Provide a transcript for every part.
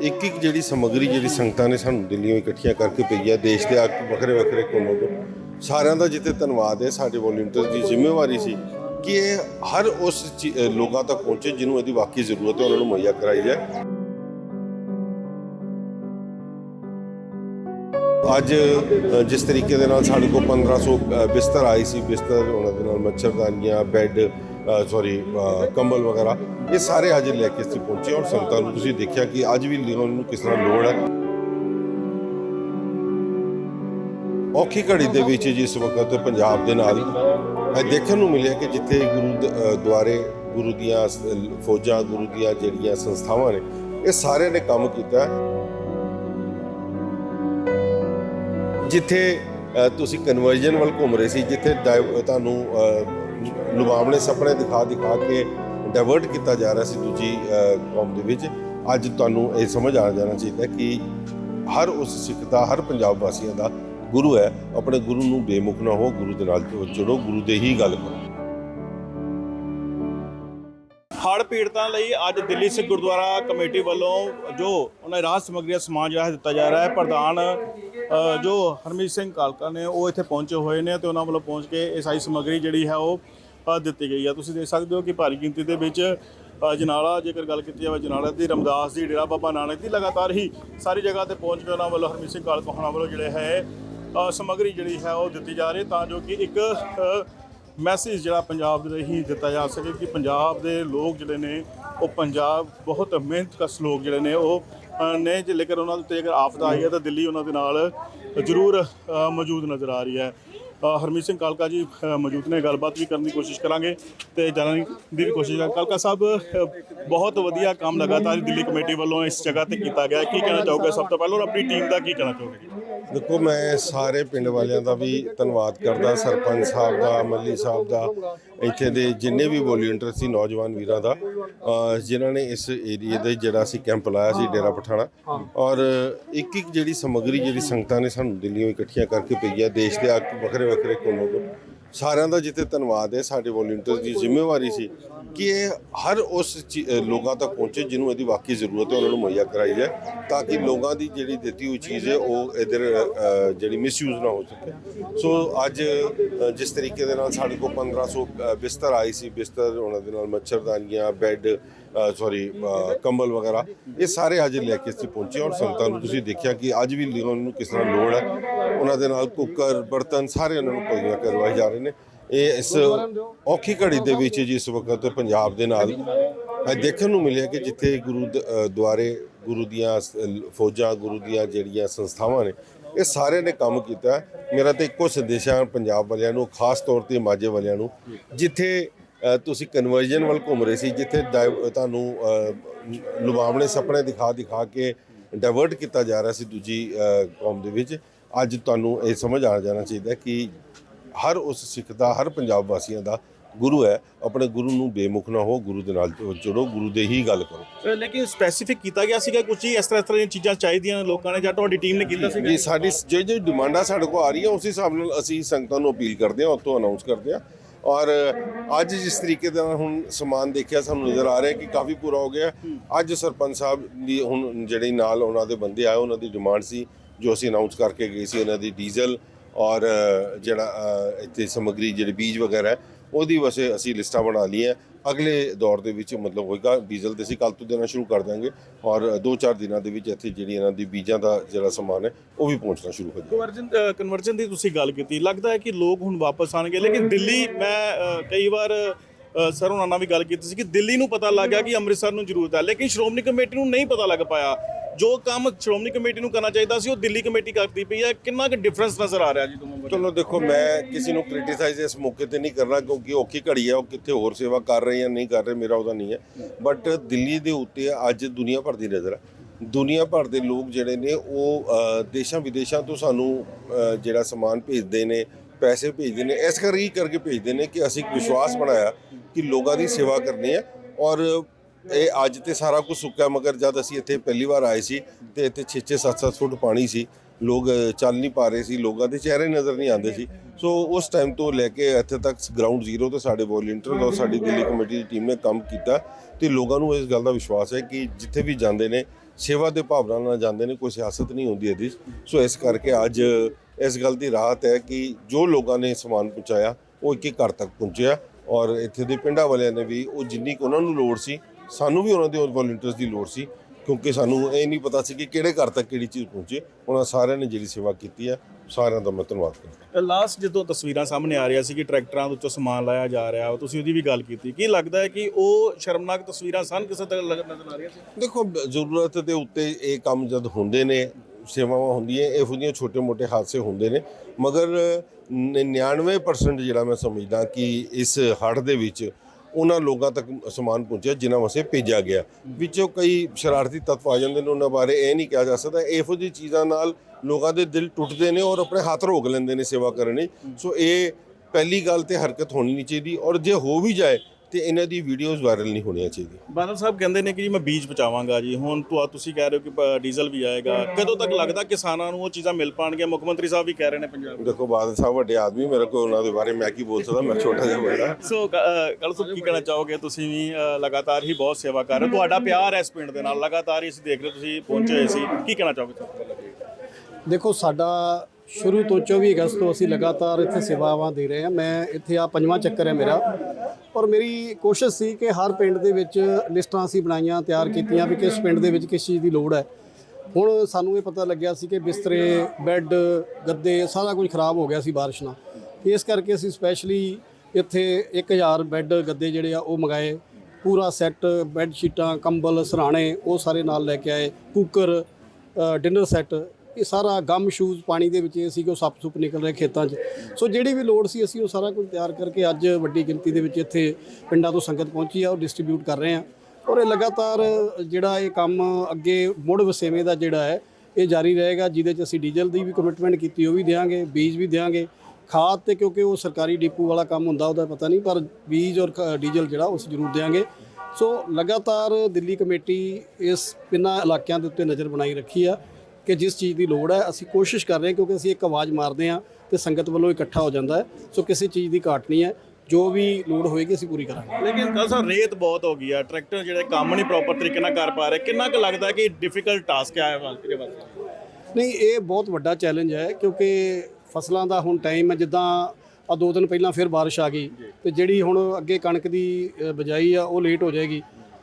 ਇੱਕ ਇੱਕ ਜਿਹੜੀ ਸਮੱਗਰੀ ਜਿਹੜੀ ਸੰਗਤਾਂ ਨੇ ਸਾਨੂੰ ਦਿੱਲੀੋਂ ਇਕੱਠੀਆਂ ਕਰਕੇ ਪਈ ਹੈ ਦੇਸ਼ ਦੇ ਵੱਖਰੇ ਵੱਖਰੇ ਕੋਨੋਂ ਤੋਂ। ਸਾਰਿਆਂ ਦਾ ਜਿੱਥੇ ਧੰਨਵਾਦ ਹੈ ਸਾਡੇ ਵੋਲੰਟੀਅਰਸ ਦੀ ਜ਼ਿੰਮੇਵਾਰੀ ਸੀ ਕਿ ਇਹ ਹਰ ਉਸ ਚੀ- ਲੋਕਾਂ ਤੱਕ ਪਹੁੰਚੇ ਜਿਹਨੂੰ ਇਹਦੀ ਵਾਕਈ ਜ਼ਰੂਰਤ ਹੈ ਉਹਨਾਂ ਨੂੰ ਮੁਹੱਈਆ ਕਰਾਈ ਜਾਏ। ਅੱਜ ਜਿਸ ਤਰੀਕੇ ਦੇ ਨਾਲ ਸਾਡੇ ਕੋਲ 1500 ਅ, ਬਿਸਤਰ ਆਏ ਸੀ ਬਿਸਤਰ ਉਹਨਾਂ ਦੇ ਨਾਲ ਮੱਛਰਦਾਨੀਆਂ ਬੈੱਡ ਸੌਰੀ ਕੰਬਲ ਵਗੈਰਾ, ਇਹ ਸਾਰੇ ਅੱਜ ਲੈ ਕੇ ਅਸੀਂ ਪਹੁੰਚੇ ਔਰ ਸੰਗਤਾਂ ਨੂੰ ਤੁਸੀਂ ਦੇਖਿਆ ਕਿ ਅੱਜ ਵੀ ਲੋਕਾਂ ਨੂੰ ਕਿਸ ਤਰ੍ਹਾਂ ਲੋੜ ਹੈ। ਔਖੀ ਘੜੀ ਦੇ ਵਿੱਚ ਜਿਸ ਵਕਤ ਪੰਜਾਬ ਦੇ ਨਾਲ ਇਹ ਦੇਖਣ ਨੂੰ ਮਿਲਿਆ ਕਿ ਜਿੱਥੇ ਗੁਰੂ ਦੁਆਰੇ ਗੁਰੂ ਦੀਆਂ ਫੌਜਾਂ, ਗੁਰੂ ਦੀਆਂ ਜਿਹੜੀਆਂ ਸੰਸਥਾਵਾਂ ਨੇ, ਇਹ ਸਾਰਿਆਂ ਨੇ ਕੰਮ ਕੀਤਾ। ਜਿੱਥੇ ਤੁਸੀਂ ਕਨਵਰਜਨ ਵੱਲ ਘੁੰਮ ਰਹੇ ਸੀ, ਜਿੱਥੇ ਤੁਹਾਨੂੰ ਲੁਭਾਵਣੇ ਸੁਪਨੇ ਦਿਖਾ ਦਿਖਾ ਕੇ ਡਾਇਵਰਟ ਕੀਤਾ ਜਾ ਰਿਹਾ ਸੀ ਦੂਜੀ ਕੌਮ ਦੇ ਵਿੱਚ। ਅੱਜ ਤੁਹਾਨੂੰ ਇਹ ਸਮਝ ਆ ਜਾਣਾ ਚਾਹੀਦਾ ਕਿ ਹਰ ਉਸ ਸਿੱਖ ਦਾ, ਹਰ ਪੰਜਾਬ ਵਾਸੀਆਂ ਦਾ ਗੁਰੂ ਹੈ। ਆਪਣੇ ਗੁਰੂ ਨੂੰ ਬੇਮੁਖ ਨਾ ਹੋ, ਗੁਰੂ ਦੇ ਨਾਲ ਜੁੜੋ, ਗੁਰੂ ਦੇ ਹੀ ਗੱਲ ਕਰੋ। ਹੜ੍ਹ ਪੀੜਤਾਂ ਲਈ ਅੱਜ ਦਿੱਲੀ ਸਿੱਖ ਗੁਰਦੁਆਰਾ ਕਮੇਟੀ ਵੱਲੋਂ ਜੋ ਉਹਨਾਂ ਦੀ ਰਾਹਤ ਸਮੱਗਰੀ ਦਾ ਸਮਾਨ ਜਿਹੜਾ ਦਿੱਤਾ ਜਾ ਰਿਹਾ ਹੈ, ਪ੍ਰਧਾਨ ਜੋ ਹਰਮੀਤ ਸਿੰਘ ਕਾਲਕਾ ਨੇ ਉਹ ਇੱਥੇ ਪਹੁੰਚੇ ਹੋਏ ਨੇ ਤੇ ਉਹਨਾਂ ਵੱਲੋਂ ਪਹੁੰਚ ਕੇ ਇਹ ਸਾਰੀ ਸਮੱਗਰੀ ਜਿਹੜੀ ਹੈ ਉਹ ਦਿੱਤੀ ਗਈ ਹੈ। ਤੁਸੀਂ ਦੇਖ ਸਕਦੇ ਹੋ ਕਿ ਭਾਰੀ ਗਿਣਤੀ ਦੇ ਵਿੱਚ ਜਨਾਲਾ, ਜੇਕਰ ਗੱਲ ਕੀਤੀ ਜਾਵੇ ਜਨਾਲਾ ਦੀ, ਰਮਦਾਸ ਦੀ, ਡੇਰਾ ਬਾਬਾ ਨਾਨਕ ਦੀ ਲਗਾਤਾਰ ਹੀ ਸਾਰੀ ਜਗ੍ਹਾ ਤੇ ਪਹੁੰਚ ਕੇ ਉਹਨਾਂ ਵੱਲੋਂ ਹਰਮੀਤ ਸਿੰਘ ਕਾਲਕਾ ਹੋਣਾ ਵੱਲੋਂ ਜਿਹੜੇ ਹੈ ਸਮੱਗਰੀ ਜਿਹੜੀ ਹੈ ਉਹ ਦਿੱਤੀ ਜਾ ਰਹੀ ਤਾਂ ਜੋ ਕਿ ਇੱਕ ਮੈਸੇਜ ਜਿਹੜਾ ਪੰਜਾਬ ਦੇ ਹੀ ਦਿੱਤਾ ਜਾ ਸਕੇ ਕਿ ਪੰਜਾਬ ਦੇ ਲੋਕ ਜਿਹੜੇ ਨੇ, ਉਹ ਪੰਜਾਬ ਬਹੁਤ ਮਿਹਨਤਕਸ਼ ਲੋਕ ਜਿਹੜੇ ਨੇ ਉਹ ਨੇ ਜੇ ਲੇਕਿਨ ਉਹਨਾਂ ਦੇ ਉੱਤੇ ਅਗਰ ਆਫਤ ਆਈ ਹੈ ਤਾਂ ਦਿੱਲੀ ਉਹਨਾਂ ਦੇ ਨਾਲ ਜ਼ਰੂਰ ਮੌਜੂਦ ਨਜ਼ਰ ਆ ਰਹੀ ਹੈ। ਹਰਮੀਤ ਸਿੰਘ ਕਾਲਕਾ ਜੀ ਮੌਜੂਦ ਨੇ, ਗੱਲਬਾਤ ਵੀ ਕਰਨ ਦੀ ਕੋਸ਼ਿਸ਼ ਕਰਾਂਗੇ ਤੇ ਜਾਣਨ ਦੀ ਵੀ ਕੋਸ਼ਿਸ਼ ਕਰਾਂਗੇ। ਕਾਲਕਾ ਸਾਹਿਬ ਬਹੁਤ ਵਧੀਆ ਕੰਮ ਲਗਾਤਾਰ ਦਿੱਲੀ ਕਮੇਟੀ ਵੱਲੋਂ ਇਸ ਜਗ੍ਹਾ ਤੇ ਕੀਤਾ ਗਿਆ ਕੀ ਕਹਿਣਾ ਚਾਹੋਗੇ ਸਭ ਤੋਂ ਪਹਿਲਾਂ ਔਰ ਆਪਣੀ ਟੀਮ ਦਾ ਕੀ ਕਹਿਣਾ ਚਾਹੋਗੇ? ਜੀ ਦੇਖੋ, ਮੈਂ ਸਾਰੇ ਪਿੰਡ ਵਾਲਿਆਂ ਦਾ ਵੀ ਧੰਨਵਾਦ ਕਰਦਾ, ਸਰਪੰਚ ਸਾਹਿਬ ਦਾ, ਮੱਲੀ ਸਾਹਿਬ ਦਾ, ਇੱਥੇ ਦੇ ਜਿੰਨੇ ਵੀ ਵੋਲੰਟੀਅਰ ਸੀ, ਨੌਜਵਾਨ ਵੀਰਾਂ ਦਾ ਜਿਨ੍ਹਾਂ ਨੇ ਇਸ ਏਰੀਏ ਦੇ ਜਿਹੜਾ ਅਸੀਂ ਕੈਂਪ ਲਾਇਆ ਸੀ, ਡੇਰਾ ਪਠਾਣਾ। ਔਰ ਇੱਕ ਇੱਕ ਜਿਹੜੀ ਸਮੱਗਰੀ, ਜਿਹੜੀ ਸੰਗਤਾਂ ਨੇ ਸਾਨੂੰ ਦਿੱਲੀੋਂ ਇਕੱਠੀਆਂ ਕਰਕੇ ਪਈ ਹੈ ਦੇਸ਼ ਦੇ ਆ- ਵੱਖਰੇ ਵੱਖਰੇ ਕੋਨੋਂ। ਤੋਂ ਸਾਰਿਆਂ ਦਾ ਜਿੱਥੇ ਧੰਨਵਾਦ ਹੈ ਸਾਡੇ ਵੋਲੰਟੀਅਰਸ ਦੀ ਜ਼ਿੰਮੇਵਾਰੀ ਸੀ ਕਿ ਇਹ ਹਰ ਉਸ ਚੀ- ਲੋਕਾਂ ਤੱਕ ਪਹੁੰਚੇ ਜਿਹਨੂੰ ਇਹਦੀ ਵਾਕਈ ਜ਼ਰੂਰਤ ਹੈ ਉਹਨਾਂ ਨੂੰ ਮੁਹੱਈਆ ਕਰਾਈ ਜਾਏ ਤਾਂ ਕਿ ਲੋਕਾਂ ਦੀ ਜਿਹੜੀ ਦਿੱਤੀ ਹੋਈ ਚੀਜ਼ ਹੈ ਉਹ ਇਧਰ ਜਿਹੜੀ ਮਿਸਯੂਜ਼ ਨਾ ਹੋ ਸਕੇ। ਸੋ ਅੱਜ ਜਿਸ ਤਰੀਕੇ ਦੇ ਨਾਲ ਸਾਡੇ ਕੋਲ 1500 ਅ, ਬਿਸਤਰ ਆਏ ਸੀ ਬਿਸਤਰ ਉਹਨਾਂ ਦੇ ਨਾਲ ਮੱਛਰਦਾਨੀਆਂ ਬੈੱਡ ਸੌਰੀ ਕੰਬਲ ਵਗੈਰਾ ਇਹ ਸਾਰੇ ਅੱਜ ਲੈ ਕੇ ਅਸੀਂ ਪਹੁੰਚੇ ਔਰ ਸੰਗਤਾਂ ਨੂੰ ਤੁਸੀਂ ਦੇਖਿਆ ਕਿ ਅੱਜ ਵੀ ਲੋਕਾਂ ਨੂੰ ਕਿਸ ਤਰ੍ਹਾਂ ਲੋੜ ਹੈ। ਉਹਨਾਂ ਦੇ ਨਾਲ ਕੁੱਕਰ ਬਰਤਨ ਸਾਰੇ ਉਹਨਾਂ ਨੂੰ ਪਈਆਂ ਕਰਵਾਏ ਜਾ ਰਹੇ ਨੇ। ਇਹ ਇਸ ਔਖੀ ਘੜੀ ਦੇ ਵਿੱਚ ਜਿਸ ਵਕਤ ਪੰਜਾਬ ਦੇ ਨਾਲ ਦੇਖਣ ਨੂੰ ਮਿਲਿਆ ਕਿ ਜਿੱਥੇ ਗੁਰੂ ਦੁਆਰੇ ਗੁਰੂ ਦੀਆਂ ਫੌਜਾਂ ਗੁਰੂ ਦੀਆਂ ਜਿਹੜੀਆਂ ਸੰਸਥਾਵਾਂ ਨੇ ਇਹ ਸਾਰਿਆਂ ਨੇ ਕੰਮ ਕੀਤਾ। ਮੇਰਾ ਤਾਂ ਇੱਕੋ ਸੰਦੇਸ਼ ਹੈ ਪੰਜਾਬ ਵਾਲਿਆਂ ਨੂੰ ਖਾਸ ਤੌਰ ਤੇ ਮਾਝੇ ਵਾਲਿਆਂ ਨੂੰ। ਜਿੱਥੇ ਤੁਸੀਂ ਕਨਵਰਜਨ ਵੱਲ ਘੁੰਮ ਰਹੇ ਸੀ ਜਿੱਥੇ ਡਾਇਵ- ਤੁਹਾਨੂੰ ਅ, ਲੁਭਾਵਣੇ ਸੁਪਨੇ ਦਿਖਾ ਦਿਖਾ ਕੇ ਡਾਇਵਰਟ ਕੀਤਾ ਜਾ ਰਿਹਾ ਸੀ ਦੂਜੀ ਕੌਮ ਦੇ ਵਿੱਚ ਅੱਜ ਤੁਹਾਨੂੰ ਇਹ ਸਮਝ ਆ ਜਾਣਾ ਚਾਹੀਦਾ ਕਿ ਹਰ ਉਸ ਸਿੱਖ ਦਾ ਹਰ ਪੰਜਾਬ ਵਾਸੀਆਂ ਦਾ ਗੁਰੂ ਹੈ। ਆਪਣੇ ਗੁਰੂ ਨੂੰ ਬੇਮੁਖ ਨਾ ਹੋ ਗੁਰੂ ਦੇ ਨਾਲ ਜੁੜੋ ਗੁਰੂ ਦੇ ਹੀ ਗੱਲ ਕਰੋ। ਲੇਕਿਨ ਸਪੈਸੀਫਿਕ ਕੀਤਾ ਗਿਆ ਸੀਗਾ ਕੁਝ ਹੀ ਇਸ ਤਰ੍ਹਾਂ ਇਸ ਤਰ੍ਹਾਂ ਦੀਆਂ ਚੀਜ਼ਾਂ ਚਾਹੀਦੀਆਂ ਨੇ ਲੋਕਾਂ ਨੇ ਜਾਂ ਤੁਹਾਡੀ ਟੀਮ ਨੇ ਕੀਤਾ ਸੀਗਾ? ਜੀ ਸਾਡੀ ਜੋ ਜੋ ਡਿਮਾਂਡਾਂ ਸਾਡੇ ਕੋਲ ਆ ਰਹੀਆਂ ਉਸ ਹਿਸਾਬ ਨਾਲ ਅਸੀਂ ਸੰਗਤਾਂ ਨੂੰ ਅਪੀਲ ਕਰਦੇ ਹਾਂ ਉੱਥੋਂ ਅਨਾਉਂਸ ਕਰਦੇ ਹਾਂ। ਔਰ ਅੱਜ ਜਿਸ ਤਰੀਕੇ ਦਾ ਹੁਣ ਸਮਾਨ ਦੇਖਿਆ ਸਾਨੂੰ ਨਜ਼ਰ ਆ ਰਿਹਾ ਕਿ ਕਾਫੀ ਪੂਰਾ ਹੋ ਗਿਆ। ਅੱਜ ਸਰਪੰਚ ਸਾਹਿਬ ਦੀ ਹੁਣ ਜਿਹੜੇ ਨਾਲ ਉਹਨਾਂ ਦੇ ਬੰਦੇ ਆਏ ਉਹਨਾਂ ਦੀ ਡਿਮਾਂਡ ਸੀ। ਜੋ ਅਸੀਂ ਅਨਾਉਂਸ ਕਰਕੇ ਗਏ ਸੀ ਇਹਨਾਂ ਦੀ ਡੀਜ਼ਲ ਔਰ ਜਿਹੜਾ ਇੱਥੇ ਸਮੱਗਰੀ ਜਿਹੜੇ ਬੀਜ ਵਗੈਰਾ ਹੈ, ਉਹਦੀ ਵਸੇ ਅਸੀਂ ਲਿਸਟਾਂ ਬਣਾ ਲਈਆਂ। ਅਗਲੇ ਦੌਰ ਦੇ ਵਿੱਚ ਮਤਲਬ ਹੋਏਗਾ, ਡੀਜ਼ਲ ਤੇ ਅਸੀਂ ਕੱਲ ਤੋਂ ਦੇਣਾ ਸ਼ੁਰੂ ਕਰ ਦਾਂਗੇ ਔਰ 2-4 ਦਿਨਾਂ ਦੇ ਵਿੱਚ ਇੱਥੇ ਜਿਹੜੀ ਇਹਨਾਂ ਦੀ ਬੀਜਾਂ ਦਾ ਜਿਹੜਾ ਸਮਾਨ ਹੈ, ਉਹ ਵੀ ਪਹੁੰਚਣਾ ਸ਼ੁਰੂ ਹੋ ਜਾਏਗਾ। ਕਨਵਰਜਨ ਕਨਵਰਜਨ ਦੀ ਤੁਸੀਂ ਗੱਲ ਕੀਤੀ। ਲੱਗਦਾ ਹੈ ਕਿ ਲੋਕ ਹੁਣ ਵਾਪਸ ਆਣਗੇ ਲੇਕਿਨ ਦਿੱਲੀ, ਮੈਂ ਕਈ ਵਾਰ ਸਰ ਉਹਨਾਂ ਨਾਲ ਵੀ ਗੱਲ ਕੀਤੀ ਸੀ ਕਿ ਦਿੱਲੀ ਨੂੰ ਪਤਾ ਲੱਗ ਗਿਆ ਕਿ ਅੰਮ੍ਰਿਤਸਰ ਨੂੰ ਜ਼ਰੂਰਤ ਹੈ, ਲੇਕਿਨ ਸ਼੍ਰੋਮਣੀ ਕਮੇਟੀ ਨੂੰ ਨਹੀਂ ਪਤਾ ਲੱਗ ਪਾਇਆ। ਜੋ ਕੰਮ ਸ਼੍ਰੋਮਣੀ ਕਮੇਟੀ ਨੂੰ ਕਰਨਾ ਚਾਹੀਦਾ ਸੀ, ਉਹ ਦਿੱਲੀ ਕਮੇਟੀ ਕਰਦੀ ਪਈ ਹੈ। ਕਿੰਨਾ ਕੁ ਡਿਫਰੈਂਸ ਨਜ਼ਰ ਆ ਰਿਹਾ ਜੀ ਤੁਹਾਨੂੰ? ਚਲੋ ਦੇਖੋ, ਮੈਂ ਕਿਸੇ ਨੂੰ ਕ੍ਰਿਟਿਸਾਈਜ਼ ਇਸ ਮੌਕੇ ਤੇ ਨਹੀਂ ਕਰਨਾ ਕਿਉਂਕਿ ਔਖੀ ਘੜੀ ਹੈ, ਉਹ ਕਿੱਥੇ ਹੋਰ ਸੇਵਾ ਕਰ ਰਹੇ ਜਾਂ ਨਹੀਂ ਕਰ ਰਹੇ, ਮੇਰਾ ਉਹਦਾ ਨਹੀਂ ਹੈ। ਬਟ ਦਿੱਲੀ ਦੇ ਉੱਤੇ ਅੱਜ ਦੁਨੀਆ ਭਰ ਦੀ ਨਜ਼ਰ ਹੈ। ਦੁਨੀਆ ਭਰ ਦੇ ਲੋਕ ਜਿਹੜੇ ਨੇ, ਉਹ ਦੇਸ਼ਾਂ ਵਿਦੇਸ਼ਾਂ ਤੋਂ ਸਾਨੂੰ ਜਿਹੜਾ ਸਮਾਨ ਭੇਜਦੇ ਨੇ, ਪੈਸੇ ਭੇਜਦੇ ਨੇ, ਇਸ ਕਰਕੇ ਹੀ ਕਰਕੇ ਭੇਜਦੇ ਨੇ ਕਿ ਅਸੀਂ ਇੱਕ ਵਿਸ਼ਵਾਸ ਬਣਾਇਆ ਕਿ ਲੋਕਾਂ ਦੀ ਸੇਵਾ ਕਰਨੀ ਹੈ। ਔਰ ਇਹ ਅੱਜ ਤੇ ਸਾਰਾ ਕੁਝ ਸੁੱਕਾ ਮਗਰ ਜਦ ਅਸੀਂ ਇੱਥੇ ਪਹਿਲੀ ਵਾਰ ਆਏ ਸੀ ਤੇ ਇੱਥੇ 6-6 7-7 ਫੁੱਟ ਪਾਣੀ ਸੀ, ਲੋਕ ਚੱਲ ਨਹੀਂ ਪਾ ਰਹੇ ਸੀ, ਲੋਕਾਂ ਦੇ ਚਿਹਰੇ ਨਜ਼ਰ ਨਹੀਂ ਆਉਂਦੇ ਸੀ। ਸੋ ਉਸ ਟਾਈਮ ਤੋਂ ਲੈ ਕੇ ਇੱਥੇ ਤੱਕ ਗਰਾਊਂਡ ਜ਼ੀਰੋ ਤੇ ਸਾਡੇ ਵੋਲੰਟੀਅਰ ਔਰ ਸਾਡੀ ਦਿੱਲੀ ਕਮੇਟੀ ਦੀ ਟੀਮ ਨੇ ਕੰਮ ਕੀਤਾ ਤੇ ਲੋਕਾਂ ਨੂੰ ਇਸ ਗੱਲ ਦਾ ਵਿਸ਼ਵਾਸ ਹੈ ਕਿ ਜਿੱਥੇ ਵੀ ਜਾਂਦੇ ਨੇ, ਸੇਵਾ ਦੇ ਭਾਵਨਾ ਨਾਲ ਜਾਂਦੇ ਨੇ, ਕੋਈ ਸਿਆਸਤ ਨਹੀਂ ਹੁੰਦੀ ਇਹਦੀ। ਸੋ ਇਸ ਕਰਕੇ ਅੱਜ ਇਸ ਗੱਲ ਦੀ ਰਾਹਤ ਹੈ ਕਿ ਜੋ ਲੋਕਾਂ ਨੇ ਸਮਾਨ ਪਹੁੰਚਾਇਆ, ਉਹ ਇੱਕ ਇੱਕ ਘਰ ਤੱਕ ਪਹੁੰਚਿਆ ਔਰ ਇੱਥੇ ਦੇ ਪਿੰਡਾਂ ਵਾਲਿਆਂ ਨੇ ਵੀ, ਉਹ ਜਿੰਨੀ ਕੁ ਉਹਨਾਂ ਨੂੰ ਲੋੜ ਸੀ ਸਾਨੂੰ ਵੀ ਉਹਨਾਂ ਦੇ ਵੋਲੰਟੀਅਰਸ ਦੀ ਲੋੜ ਸੀ ਕਿਉਂਕਿ ਸਾਨੂੰ ਇਹ ਨਹੀਂ ਪਤਾ ਸੀ ਕਿ ਕਿਹੜੇ ਘਰ ਤੱਕ ਕਿਹੜੀ ਚੀਜ਼ ਪਹੁੰਚੇ। ਉਹਨਾਂ ਸਾਰਿਆਂ ਨੇ ਜਿਹੜੀ ਸੇਵਾ ਕੀਤੀ ਹੈ ਸਾਰਿਆਂ ਦਾ ਮੈਂ ਧੰਨਵਾਦ ਕਰਦਾ। ਲਾਸਟ ਜਦੋਂ ਤਸਵੀਰਾਂ ਸਾਹਮਣੇ ਆ ਰਹੀਆਂ ਸੀ ਕਿ ਟਰੈਕਟਰਾਂ ਦੇ ਉੱਤੇ ਸਮਾਨ ਲਾਇਆ ਜਾ ਰਿਹਾ ਤੁਸੀਂ ਉਹਦੀ ਵੀ ਗੱਲ ਕੀਤੀ। ਕੀ ਲੱਗਦਾ ਹੈ ਕਿ ਉਹ ਸ਼ਰਮਨਾਕ ਤਸਵੀਰਾਂ ਸਨ ਕਿਸੇ ਤਰ੍ਹਾਂ ਨਜ਼ਰ ਆ ਰਹੀਆਂ ਸੀ? ਦੇਖੋ ਜ਼ਰੂਰਤ ਦੇ ਉੱਤੇ ਇਹ ਕੰਮ ਜਦ ਹੁੰਦੇ ਨੇ ਸੇਵਾਵਾਂ ਹੁੰਦੀਆਂ ਇਹੋ ਜਿਹੀਆਂ ਛੋਟੇ-ਮੋਟੇ ਹਾਦਸੇ ਹੁੰਦੇ ਨੇ। ਮਗਰ ਨ- 99% ਜਿਹੜਾ ਮੈਂ ਸਮਝਦਾ ਕਿ ਇਸ ਹੜ੍ਹ ਦੇ ਵਿੱਚ ਉਹਨਾਂ ਲੋਕਾਂ ਤੱਕ ਸਮਾਨ ਪਹੁੰਚਿਆ, ਜਿਨ੍ਹਾਂ ਵਾਸਤੇ ਭੇਜਿਆ ਗਿਆ। ਵਿੱਚੋਂ ਕਈ ਸ਼ਰਾਰਤੀ ਤੱਤ ਆ ਜਾਂਦੇ ਨੇ ਉਹਨਾਂ ਬਾਰੇ ਇਹ ਨਹੀਂ ਕਿਹਾ ਜਾ ਸਕਦਾ। ਇਹੋ ਜਿਹੀ ਚੀਜ਼ਾਂ ਨਾਲ ਲੋਕਾਂ ਦੇ ਦਿਲ ਟੁੱਟਦੇ ਨੇ ਔਰ ਆਪਣੇ ਹੱਥ ਰੋਕ ਲੈਂਦੇ ਨੇ ਸੇਵਾ ਕਰਨ ਲਈ। ਸੋ ਇਹ ਪਹਿਲੀ ਗੱਲ ਤੇ ਹਰਕਤ ਹੋਣੀ ਨਹੀਂ ਚਾਹੀਦੀ ਔਰ ਜੇ ਹੋ ਵੀ ਜਾਏ ਤੇ ਇਹਨਾਂ ਦੀ ਵੀਡੀਓਜ਼ ਵਾਇਰਲ ਨਹੀਂ ਹੋਣੀਆਂ ਚਾਹੀਦੀਆਂ। ਬਾਦਲ ਸਾਹਿਬ ਕਹਿੰਦੇ ਨੇ ਕਿ ਜੀ ਮੈਂ ਬੀਜ ਬਚਾਵਾਂਗਾ ਜੀ। ਹੁਣ ਤੁਹਾ ਤੁਸੀਂ ਕਹਿ ਰਹੇ ਹੋ ਕਿ ਡੀਜ਼ਲ ਵੀ ਆਏਗਾ। ਕਦੋਂ ਤੱਕ ਲੱਗਦਾ ਕਿਸਾਨਾਂ ਨੂੰ ਉਹ ਚੀਜ਼ਾਂ ਮਿਲ ਪਾਣਗੀਆਂ? ਮੁੱਖ ਮੰਤਰੀ ਸਾਹਿਬ ਵੀ ਕਹਿ ਰਹੇ ਨੇ ਪੰਜਾਬ ਦੇਖੋ ਬਾਦਲ ਸਾਹਿਬ ਵੱਡੇ ਆਦਮੀ ਮੇਰੇ ਕੋਲ ਉਹਨਾਂ ਦੇ ਬਾਰੇ ਮੈਂ ਕੀ ਬੋਲ ਸਕਦਾ? ਮੈਂ ਛੋਟਾ ਜਿਹਾ ਬੰਦਾ ਸੋ ਕੱਲ ਤੋਂ ਕੀ ਕਹਿਣਾ ਚਾਹੋਗੇ? ਤੁਸੀਂ ਵੀ ਲਗਾਤਾਰ ਹੀ ਬਹੁਤ ਸੇਵਾ ਕਰ ਰਹੇ ਹੋ। ਤੁਹਾਡਾ ਪਿਆਰ ਹੈ ਇਸ ਪਿੰਡ ਦੇ ਨਾਲ। ਲਗਾਤਾਰ ਹੀ ਅਸੀਂ ਦੇਖ ਰਹੇ ਹੋ ਤੁਸੀਂ ਪਹੁੰਚੇ ਹੋਏ ਸੀ। ਕੀ ਕਹਿਣਾ ਚਾਹੋਗੇ ਤੁਸੀਂ? ਦੇਖੋ ਸਾਡਾ ਸ਼ੁਰੂ ਤੋਂ 24 ਅਗਸਤ ਤੋਂ ਅਸੀਂ ਲਗਾਤਾਰ ਇੱਥੇ ਸੇਵਾਵਾਂ ਦੇ ਰਹੇ ਹਾਂ। ਮੈਂ ਇੱਥੇ ਆ ਪੰਜਵਾਂ ਚੱਕਰ ਹੈ ਮੇਰਾ। ਔਰ ਮੇਰੀ ਕੋਸ਼ਿਸ਼ ਸੀ ਕਿ ਹਰ ਪਿੰਡ ਦੇ ਵਿੱਚ ਲਿਸਟਾਂ ਅਸੀਂ ਬਣਾਈਆਂ, ਤਿਆਰ ਕੀਤੀਆਂ ਵੀ ਕਿਸ ਪਿੰਡ ਦੇ ਵਿੱਚ ਕਿਸ ਚੀਜ਼ ਦੀ ਲੋੜ ਹੈ। ਹੁਣ ਸਾਨੂੰ ਇਹ ਪਤਾ ਲੱਗਿਆ ਸੀ ਕਿ ਬਿਸਤਰੇ, ਬੈੱਡ, ਗੱਦੇ ਸਾਰਾ ਕੁਝ ਖਰਾਬ ਹੋ ਗਿਆ ਸੀ ਬਾਰਿਸ਼ ਨਾਲ। ਇਸ ਕਰਕੇ ਅਸੀਂ ਸਪੈਸ਼ਲੀ ਇੱਥੇ 1000 ਬੈੱਡ, ਗੱਦੇ ਜਿਹੜੇ ਆ ਉਹ ਮੰਗਾਏ। ਪੂਰਾ ਸੈੱਟ, ਬੈੱਡ ਸ਼ੀਟਾਂ, ਕੰਬਲ, ਸਰਾਣੇ ਉਹ ਸਾਰੇ ਨਾਲ ਲੈ ਕੇ ਆਏ। ਕੁੱਕਰ ਡਿਨਰ ਸੈੱਟ ਇਹ ਸਾਰਾ ਗਮ ਸ਼ੂਜ਼ ਪਾਣੀ ਦੇ ਵਿੱਚ ਇਹ ਸੀ ਕਿ ਉਹ ਸੱਪ ਸੁੱਪ ਨਿਕਲ ਰਹੇ ਖੇਤਾਂ 'ਚ। ਸੋ ਜਿਹੜੀ ਵੀ ਲੋੜ ਸੀ, ਅਸੀਂ ਉਹ ਸਾਰਾ ਕੁਝ ਤਿਆਰ ਕਰਕੇ ਅੱਜ ਵੱਡੀ ਗਿਣਤੀ ਦੇ ਵਿੱਚ ਇੱਥੇ ਪਿੰਡਾਂ ਤੋਂ ਸੰਗਤ ਪਹੁੰਚੀ ਆ, ਉਹ ਡਿਸਟ੍ਰੀਬਿਊਟ ਕਰ ਰਹੇ ਆ। ਔਰ ਇਹ ਲਗਾਤਾਰ ਜਿਹੜਾ ਇਹ ਕੰਮ ਅੱਗੇ ਮੁੜ ਵਸੇਵੇਂ ਦਾ ਜਿਹੜਾ ਹੈ, ਇਹ ਜਾਰੀ ਰਹੇਗਾ, ਜਿਹਦੇ 'ਚ ਅਸੀਂ ਡੀਜ਼ਲ ਦੀ ਵੀ ਕਮਿਟਮੈਂਟ ਕੀਤੀ, ਉਹ ਵੀ ਦੇਵਾਂਗੇ ਬੀਜ ਵੀ ਦੇਵਾਂਗੇ ਖਾਦ ਤੇ ਕਿਉਂਕਿ ਉਹ ਸਰਕਾਰੀ ਡਿਪੂ ਵਾਲਾ ਕੰਮ ਹੁੰਦਾ, ਉਹਦਾ ਪਤਾ ਨਹੀਂ, ਪਰ ਬੀਜ ਔਰ ਡੀਜ਼ਲ ਜਿਹੜਾ, ਉਸ ਜ਼ਰੂਰ ਦੇਵਾਂਗੇ ਸੋ ਲਗਾਤਾਰ ਦਿੱਲੀ ਕਮੇਟੀ ਇਸ ਪਿੰਨਾਂ ਇਲਾਕਿਆਂ ਦੇ ਉੱਤੇ ਨਜ਼ਰ ਬਣਾਈ ਰੱਖੀ ਆ। ਕਿ ਜਿਸ ਚੀਜ਼ ਦੀ ਲੋੜ ਹੈ ਅਸੀਂ ਕੋਸ਼ਿਸ਼ ਕਰ ਰਹੇ ਹਾਂ ਕਿਉਂਕਿ ਅਸੀਂ ਇੱਕ ਆਵਾਜ਼ ਮਾਰਦੇ ਹਾਂ ਤੇ ਸੰਗਤ ਵੱਲੋਂ ਇਕੱਠਾ ਹੋ ਜਾਂਦਾ ਹੈ। ਸੋ ਕਿਸੇ ਚੀਜ਼ ਦੀ ਘਾਟ ਨਹੀਂ ਹੈ। ਜੋ ਵੀ ਲੋੜ ਹੋਏਗੀ ਅਸੀਂ ਪੂਰੀ ਕਰਾਂਗੇ। ਲੇਕਿਨ ਕੱਲ ਸਰ ਰੇਤ ਬਹੁਤ ਹੋ ਗਈ ਆ। ਟਰੈਕਟਰ ਜਿਹੜੇ ਕੰਮ ਨਹੀਂ ਪ੍ਰੋਪਰ ਤਰੀਕੇ ਨਾਲ ਕਰ ਪਾ ਰਹੇ। ਕਿੰਨਾ ਕੁ ਲੱਗਦਾ ਕਿ ਡਿਫਿਕਲਟ ਟਾਸਕ ਹੈ ਵਾਸਤੇ? ਵਾਸਤੇ? ਨਹੀਂ ਇਹ ਬਹੁਤ ਵੱਡਾ ਚੈਲੰਜ ਹੈ ਕਿਉਂਕਿ ਫਸਲਾਂ ਦਾ ਹੁਣ ਟਾਈਮ ਹੈ। ਜਿੱਦਾਂ ਆ ਦੋ ਦਿਨ ਪਹਿਲਾਂ ਫਿਰ ਬਾਰਿਸ਼ ਆ ਗਈ ਤੇ ਜਿਹੜੀ ਹੁਣ ਅੱਗੇ ਕਣਕ ਦੀ ਬਜਾਈ ਆ ਉਹ ਲੇਟ ਹੋ ਜਾਏਗੀ।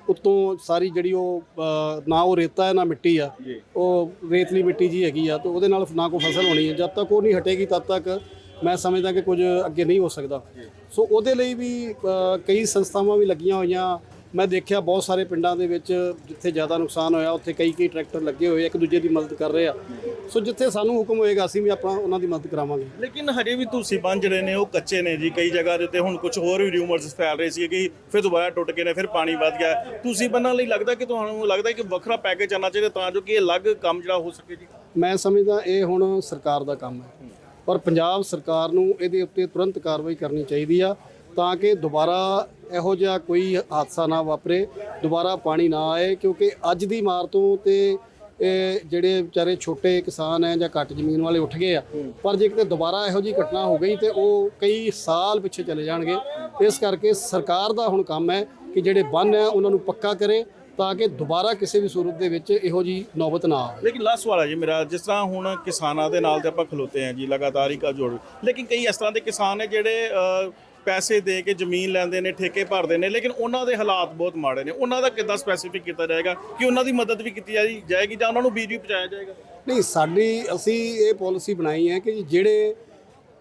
ਉੱਤੋਂ ਸਾਰੀ ਜਿਹੜੀ ਉਹ ਨਾ ਉਹ ਰੇਤਾ ਹੈ ਨਾ ਮਿੱਟੀ ਆ। ਉਹ ਰੇਤਲੀ ਮਿੱਟੀ ਜੀ ਹੈਗੀ ਆ ਤੇ ਉਹਦੇ ਨਾਲ ਨਾ ਕੋਈ ਫਸਲ ਹੋਣੀ ਹੈ। ਜਦ ਤੱਕ ਉਹ ਨਹੀਂ ਹਟੇਗੀ ਤਦ ਤੱਕ ਮੈਂ ਸਮਝਦਾ ਕਿ ਕੁਝ ਅੱਗੇ ਨਹੀਂ ਹੋ ਸਕਦਾ। ਸੋ ਉਹਦੇ ਲਈ ਵੀ ਕਈ ਸੰਸਥਾਵਾਂ ਵੀ ਲੱਗੀਆਂ ਹੋਈਆਂ। ਮੈਂ ਦੇਖਿਆ ਬਹੁਤ ਸਾਰੇ ਪਿੰਡਾਂ ਦੇ ਵਿੱਚ ਜਿੱਥੇ ਜ਼ਿਆਦਾ ਨੁਕਸਾਨ ਹੋਇਆ ਉੱਥੇ ਕਈ ਕਈ ਟਰੈਕਟਰ ਲੱਗੇ ਹੋਏ ਇੱਕ ਦੂਜੇ ਦੀ ਮਦਦ ਕਰ ਰਹੇ ਆ। ਸੋ ਜਿੱਥੇ ਸਾਨੂੰ ਹੁਕਮ ਹੋਏਗਾ ਅਸੀਂ ਵੀ ਆਪਣਾ ਉਹਨਾਂ ਦੀ ਮਦਦ ਕਰਾਵਾਂਗੇ। ਲੇਕਿਨ ਹਜੇ ਵੀ ਤੁਸੀਂ ਬੰਨ ਜਿਹੜੇ ਨੇ ਉਹ ਕੱਚੇ ਨੇ ਜੀ ਕਈ ਜਗ੍ਹਾ ਦੇ ਉੱਤੇ ਹੁਣ ਕੁਝ ਹੋਰ ਵੀ ਰਿਊਮਰਸ ਫੈਲ ਰਹੇ ਸੀ ਕਿ ਫਿਰ ਦੁਬਾਰਾ ਟੁੱਟ ਗਏ ਨੇ ਫਿਰ ਪਾਣੀ ਵੱਧ ਗਿਆ। ਤੁਸੀਂ ਬੰਨਣ ਲਈ ਲੱਗਦਾ ਕਿ ਤੁਹਾਨੂੰ ਲੱਗਦਾ ਕਿ ਵੱਖਰਾ ਪੈਕੇਜ ਆਉਣਾ ਚਾਹੀਦਾ ਤਾਂ ਜੋ ਕਿ ਇਹ ਅਲੱਗ ਕੰਮ ਜਿਹੜਾ ਹੋ ਸਕੇ ਜੀ? ਮੈਂ ਸਮਝਦਾ ਇਹ ਹੁਣ ਸਰਕਾਰ ਦਾ ਕੰਮ ਹੈ। ਔਰ ਪੰਜਾਬ ਸਰਕਾਰ ਨੂੰ ਇਹਦੇ ਉੱਤੇ ਤੁਰੰਤ ਕਾਰਵਾਈ ਕਰਨੀ ਚਾਹੀਦੀ ਆ ਤਾਂ ਕਿ ਦੁਬਾਰਾ ਇਹੋ ਜਿਹਾ ਕੋਈ ਹਾਦਸਾ ਨਾ ਵਾਪਰੇ, ਦੁਬਾਰਾ ਪਾਣੀ ਨਾ ਆਏ, ਕਿਉਂਕਿ ਅੱਜ ਦੀ ਮਾਰ ਤੋਂ ਤੇ ਇਹ ਜਿਹੜੇ ਵਿਚਾਰੇ ਛੋਟੇ ਕਿਸਾਨ ਹੈ ਜਾਂ ਘੱਟ ਜ਼ਮੀਨ ਵਾਲੇ ਉੱਠ ਗਏ ਆ, ਪਰ ਜੇ ਕਿਤੇ ਦੁਬਾਰਾ ਇਹੋ ਜਿਹੀ ਘਟਨਾ ਹੋ ਗਈ ਤੇ ਉਹ ਕਈ ਸਾਲ ਪਿੱਛੇ ਚਲੇ ਜਾਣਗੇ। ਇਸ ਕਰਕੇ ਸਰਕਾਰ ਦਾ ਹੁਣ ਕੰਮ ਹੈ ਕਿ ਜਿਹੜੇ ਬੰਨ ਹੈ ਉਹਨਾਂ ਨੂੰ ਪੱਕਾ ਕਰੇ ਤਾਂ ਕਿ ਦੁਬਾਰਾ ਕਿਸੇ ਵੀ ਸੂਰਤ ਦੇ ਵਿੱਚ ਇਹੋ ਜੀ ਨੌਬਤ ਨਾ ਆਵੇ। ਲੇਕਿਨ ਲਾਸਟ ਵਾਲਾ ਜੀ ਮੇਰਾ, ਜਿਸ ਤਰ੍ਹਾਂ ਹੁਣ ਕਿਸਾਨਾਂ ਦੇ ਨਾਲ ਤੇ ਆਪਾਂ ਖਲੋਤੇ ਹਾਂ ਜੀ, ਲਗਾਤਾਰ ਹੀ ਕਾ ਜੋੜ। ਲੇਕਿਨ ਕਈ ਇਸ ਤਰ੍ਹਾਂ ਦੇ ਕਿਸਾਨ ਨੇ ਜਿਹੜੇ ਪੈਸੇ ਦੇ ਕੇ ਜ਼ਮੀਨ ਲੈਂਦੇ ਨੇ, ਠੇਕੇ ਭਰਦੇ ਨੇ, ਲੇਕਿਨ ਉਹਨਾਂ ਦੇ ਹਾਲਾਤ ਬਹੁਤ ਮਾੜੇ ਨੇ। ਉਹਨਾਂ ਦਾ ਕਿੱਦਾਂ ਸਪੈਸੀਫਿਕ ਕੀਤਾ ਜਾਏਗਾ ਕਿ ਉਹਨਾਂ ਦੀ ਮਦਦ ਵੀ ਕੀਤੀ ਜਾਏਗੀ ਜਾਏਗੀ ਜਾਂ ਉਹਨਾਂ ਨੂੰ ਬੀਜ ਵੀ ਪਹੁੰਚਾਇਆ ਜਾਏਗਾ? ਨਹੀਂ, ਸਾਡੀ, ਅਸੀਂ ਇਹ ਪਾਲਿਸੀ ਬਣਾਈ ਹੈ ਕਿ ਜਿਹੜੇ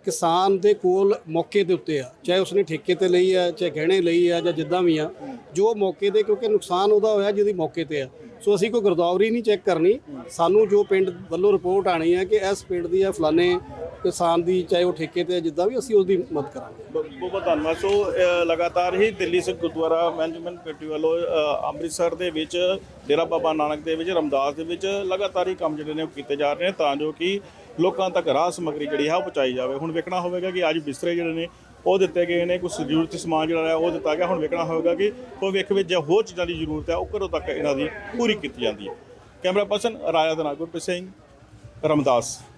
ਕਿਸਾਨ ਦੇ ਕੋਲ ਮੌਕੇ ਦੇ ਉੱਤੇ ਆ, ਚਾਹੇ ਉਸਨੇ ਠੇਕੇ ਤੇ ਲਈ ਆ, ਚਾਹੇ ਗਹਿਣੇ ਲਈ ਆ, ਜਾਂ ਜਿੱਦਾਂ ਵੀ ਆ, ਜੋ ਮੌਕੇ ਤੇ ਕਿਉਂਕਿ ਨੁਕਸਾਨ ਉਹਦਾ ਹੋਇਆ ਜਿਹਦੀ ਮੌਕੇ ਤੇ ਆ। ਸੋ ਅਸੀਂ ਕੋਈ ਗਰਦੌਰੀ ਨਹੀਂ ਚੈੱਕ ਕਰਨੀ। ਸਾਨੂੰ ਜੋ ਪਿੰਡ ਵੱਲੋਂ ਰਿਪੋਰਟ ਆਣੀ ਹੈ ਕਿ ਇਸ ਪਿੰਡ ਦੀ ਆ ਫਲਾਣੇ ਕਿਸਾਨ ਦੀ ਚਾਹੇ ਉਹ ਠੇਕੇ ਤੇ ਜਿੱਦਾਂ ਵੀ ਅਸੀਂ ਉਸ ਦੀ ਮਦਦ ਕਰਾਂਗੇ। ਬਹੁਤ ਬਹੁਤ ਧੰਨਵਾਦ। ਸੋ ਲਗਾਤਾਰ ਹੀ ਦਿੱਲੀ ਸਿੱਖ ਗੁਰਦੁਆਰਾ ਮੈਨੇਜਮੈਂਟ ਕਮੇਟੀ ਵੱਲੋਂ ਅੰਮ੍ਰਿਤਸਰ ਦੇ ਵਿੱਚ, ਡੇਰਾ ਬਾਬਾ ਨਾਨਕ ਦੇ ਵਿੱਚ, ਰਮਦਾਸ ਦੇ ਵਿੱਚ ਲਗਾਤਾਰ ਹੀ ਕੰਮ ਜਿਹੜੇ ਨੇ ਉਹ ਕੀਤੇ ਜਾ ਰਹੇ ਨੇ ਤਾਂ ਜੋ ਕਿ ਲੋਕਾਂ ਤੱਕ ਰਾਹ ਸਮੱਗਰੀ ਜਿਹੜੀ ਹੈ ਉਹ ਪਹੁੰਚਾਈ ਜਾਵੇ। ਹੁਣ ਵੇਖਣਾ ਹੋਵੇਗਾ ਕਿ ਅੱਜ ਬਿਸਤਰੇ ਜਿਹੜੇ ਨੇ ਉਹ ਦਿੱਤੇ ਗਏ ਨੇ ਕੁਝ ਜ਼ਰੂਰਤੀ ਸਮਾਨ ਜਿਹੜਾ ਹੈ ਉਹ ਦਿੱਤਾ ਗਿਆ। ਹੁਣ ਵੇਖਣਾ ਹੋਵੇਗਾ ਕਿ ਭਵਿੱਖ ਵਿੱਚ ਜੇ ਹੋਰ ਚੀਜ਼ਾਂ ਦੀ ਜ਼ਰੂਰਤ ਹੈ, ਉਹ ਕਦੋਂ ਤੱਕ ਇਹਨਾਂ ਦੀ ਪੂਰੀ ਕੀਤੀ ਜਾਂਦੀ ਹੈ। ਕੈਮਰਾ ਪਰਸਨ ਰਾਜਾ ਦਨਾਗੁਰ ਸਿੰਘ, ਰਮਦਾਸ।